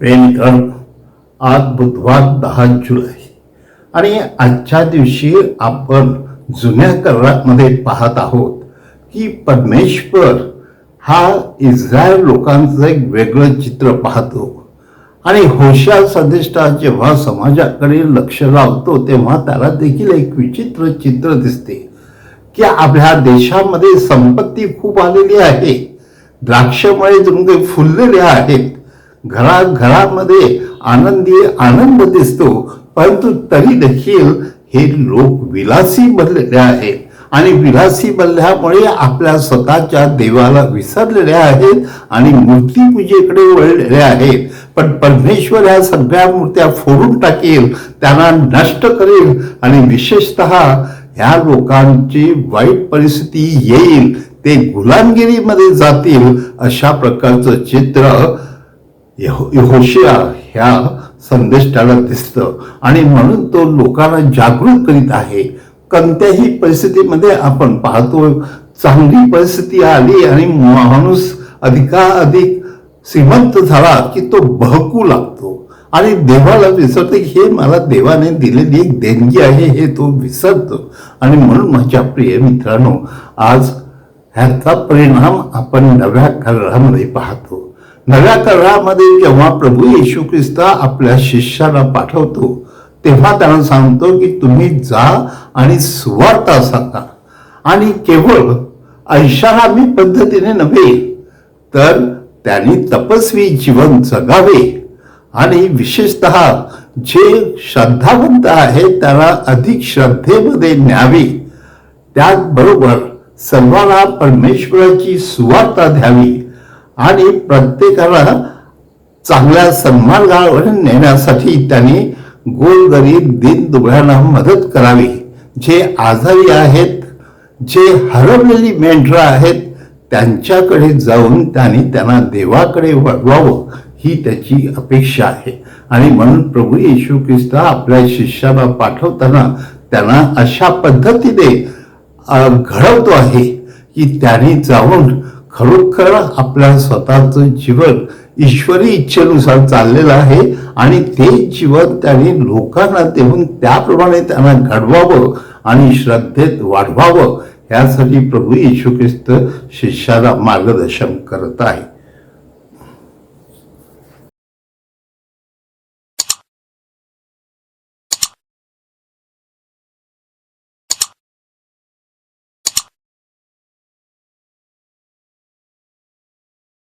प्रेमकर आज बुधवार दहा जुलै. आणि आजच्या दिवशी आपण जुन्या करारामध्ये पाहत आहोत की परमेश्वर हा इस्रायल लोकांचं एक वेगळं चित्र पाहतो. आणि होशा सदिष्टा जेव्हा समाजाकडे लक्ष लावतो तेव्हा त्याला देखील एक विचित्र चित्र दिसते की आपल्या देशामध्ये संपत्ती खूप आलेली आहे. द्राक्षमळे जणू काही फुललेले आहेत घराघरामध्ये आनंदी आनंद दिसतो परंतु तरी देखील हे लोक विलासी बनलेले आहेत. आणि विलासी बनल्यामुळे आपल्या स्वतःच्या देवाला विसरलेले आहेत आणि मूर्तीपूजेकडे वळलेले आहेत. पण परमेश्वर ह्या सगळ्या मूर्त्या फोडून टाकेल त्यांना नष्ट करेल आणि विशेषतः ह्या लोकांची वाईट परिस्थिती येईल ते गुलामगिरीमध्ये जातील अशा प्रकारचं चित्र होशिया ह्या संदेशाला दिसतं. आणि म्हणून तो लोकांना जागृत करीत आहे. कोणत्याही परिस्थितीमध्ये आपण पाहतो चांगली परिस्थिती आली आणि माणूस अधिकाधिक श्रीमंत झाला की तो बहकू लागतो. आणि देवाला विसरतो की हे मला देवाने दिलेली एक देणगी आहे हे तो विसरतो. आणि म्हणून माझ्या प्रिय मित्रांनो आज ह्याचा परिणाम आपण नव्या करारामध्ये पाहतो. नव्या करारामध्ये जेव्हा प्रभू येशू ख्रिस्त आपल्या शिष्याला पाठवतो तेव्हा त्यांना सांगतो की तुम्ही जा आणि सुवार्ता सांगा आणि केवळ ऐशारामी पद्धतीने नव्हे तर त्यांनी तपस्वी जीवन जगावे. आणि विशेषत जे श्रद्धावंत आहेत त्यांना अधिक श्रद्धेमध्ये न्यावे. त्याचबरोबर सर्वांना परमेश्वराची सुवार्ता द्यावी. आणि प्रत्येकाला चांगल्या सन्मार्गावर नेण्यासाठी त्यांनी गोरगरीब दिन दुबळ्यांना मदत करावी. जे आजारी आहेत जे हरवलेली मेंढरं आहेत त्यांच्याकडे जाऊन त्यांनी त्यांना देवाकडे वळवावं ही त्याची अपेक्षा आहे. आणि म्हणून प्रभू येशू ख्रिस्त आपल्या शिष्याला पाठवताना त्यांना अशा पद्धतीने घडवतो आहे की त्यांनी जाऊन खरोखर आपल्या स्वतःचं जीवन ईश्वरी इच्छेनुसार चाललेलं आहे आणि ते जीवन त्यांनी लोकांना देऊन त्याप्रमाणे त्यांना घडवावं आणि श्रद्धेत वाढवावं. यासाठी प्रभू येशू ख्रिस्त शिष्याला मार्गदर्शन करत आहे.